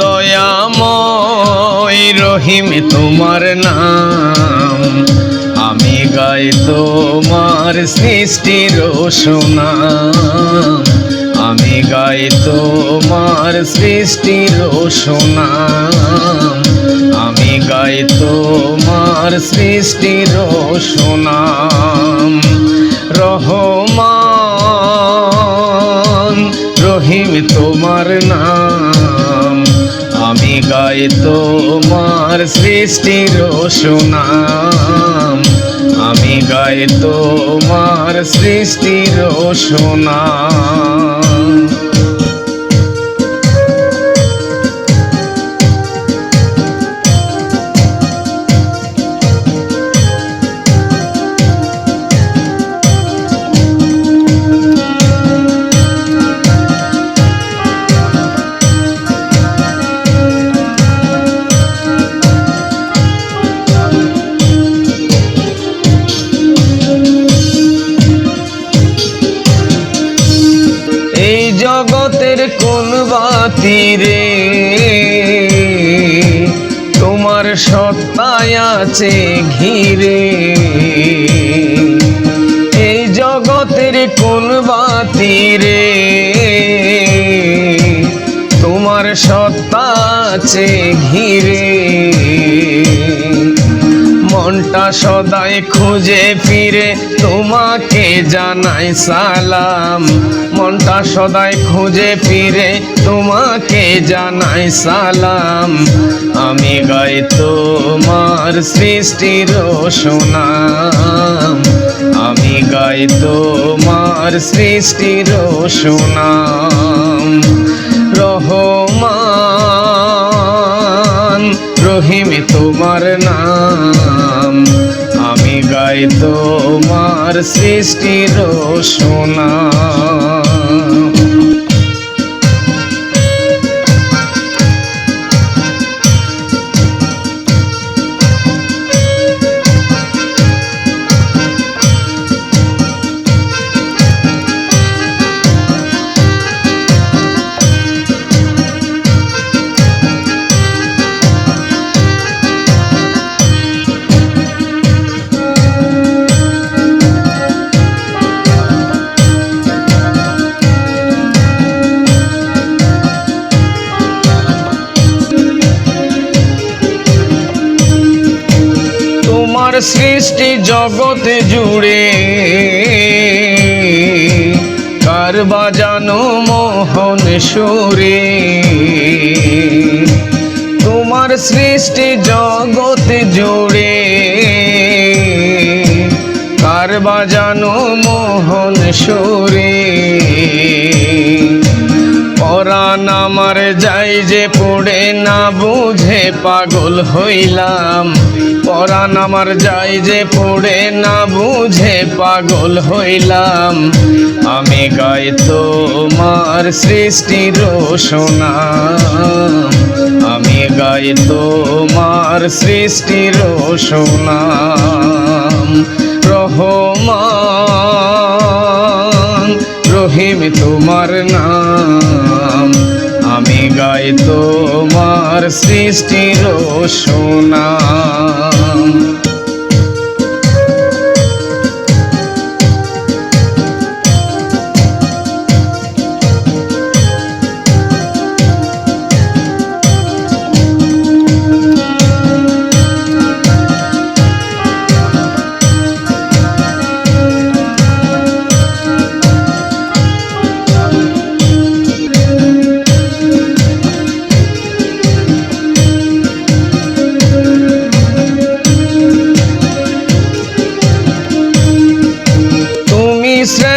দয়াময় রহিম তোমার নাম। আমি গাই তোমার সৃষ্টির সোনাম। আমি গাই তোমার সৃষ্টির সোনাম। আমি গাই তোমার সৃষ্টির সোনাম। রহমান, রহিম তোমার নাম। আমি গাই তোমার সৃষ্টির সুনাম। আমি গাই তোমার সৃষ্টির সোনাম। আছে ঘিরে। এই জগতের কোন বাতিরে তোমার সত্তা আছে ঘিরে। মনটা সদাই খুঁজে ফিরে, তোমাকে জানাই সালাম। মনটা সদাই খুঁজে ফিরে, তোমাকে জানাই সালাম। আমি গাই তোমার সৃষ্টির সোনাম। আমি গাই তোমার সৃষ্টির সোনাম। রহমান রহিম তোমার নাম। আমি গাই তোমার সৃষ্টির সোনাম সৃষ্টি জগতে জুড়ে। কার বাজানো মোহন সুরে। তোমার সৃষ্টি জগতে জুড়ে। কার বাজানো মোহন সুরে। পরাণ আমার যাই যে পড়ে না বুঝে পাগল হইলাম। পরাণ আমার যাই যে পড়ে না বুঝে পাগল হইলাম। আমি গাই তোমার সৃষ্টি সোনাম আমি গাই তোমার সৃষ্টির সোনাম রহমান, রহিম তোমার নাম। আমি গাই তোমার সৃষ্টির সোনাম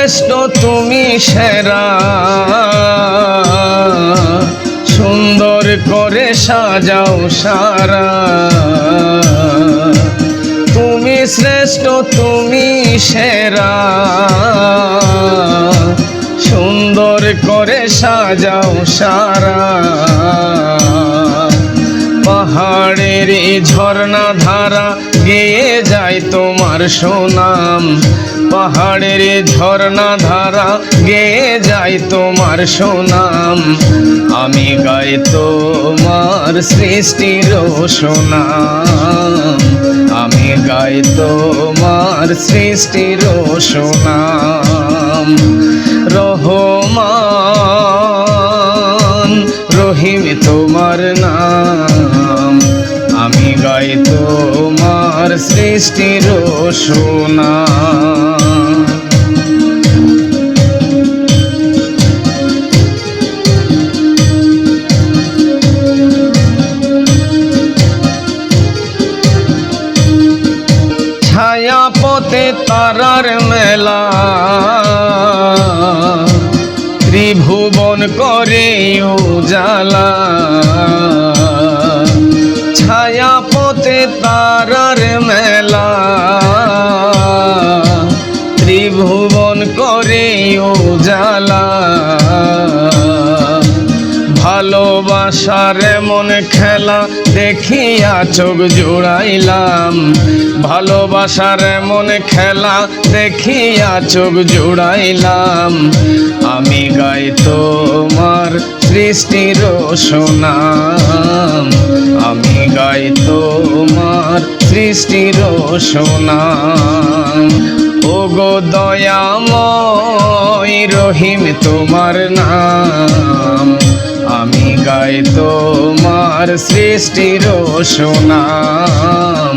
শ্রেষ্ঠ তুমি সেরা। সুন্দর করে সাজাও সারা। তুমি শ্রেষ্ঠ, তুমি সেরা। সুন্দর করে সাজাও সারা। পাহাড়ের ঝর্ণা ধারা গেয়ে যায় তোমার সুনাম। পাহাড়ের ঝর্ণা ধারা গেয়ে যাই তোমার সুনাম। আমি গাই তোমার সৃষ্টির সুনাম। আমি গাই তোমার সৃষ্টির সুনাম। রহমান, রহিম তোমার নাম। আমি গাই সৃষ্টির সুনাম ছায়া পথে তারার মেলা। ত্রিভুবন করে উজালা। ভালোবাসার এমন খেলা দেখিয়া চোখ জুড়াইলাম। ভালোবাসার এমন খেলা দেখিয়া চোখ জুড়াইলাম। আমি গাই তোমার সৃষ্টির সোনাম। আমি গাই তোমার সৃষ্টির সোনাম। ও গো দয়াময় রহিম তোমার নাম। গাই তোমার সৃষ্টির সোনাম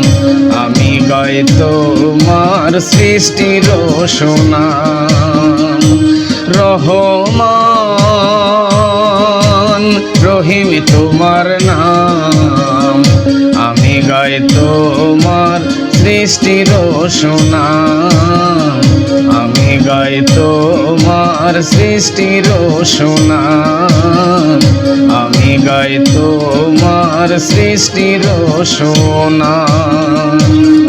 আমি গাই তোমার সৃষ্টির সোনাম রহমান, রহিম তোমার নাম। আমি গাই তোমার সৃষ্টির সোনা। আমি গাই তোমার সৃষ্টির সোনা। আমি গাই তোমার সৃষ্টির সোনাম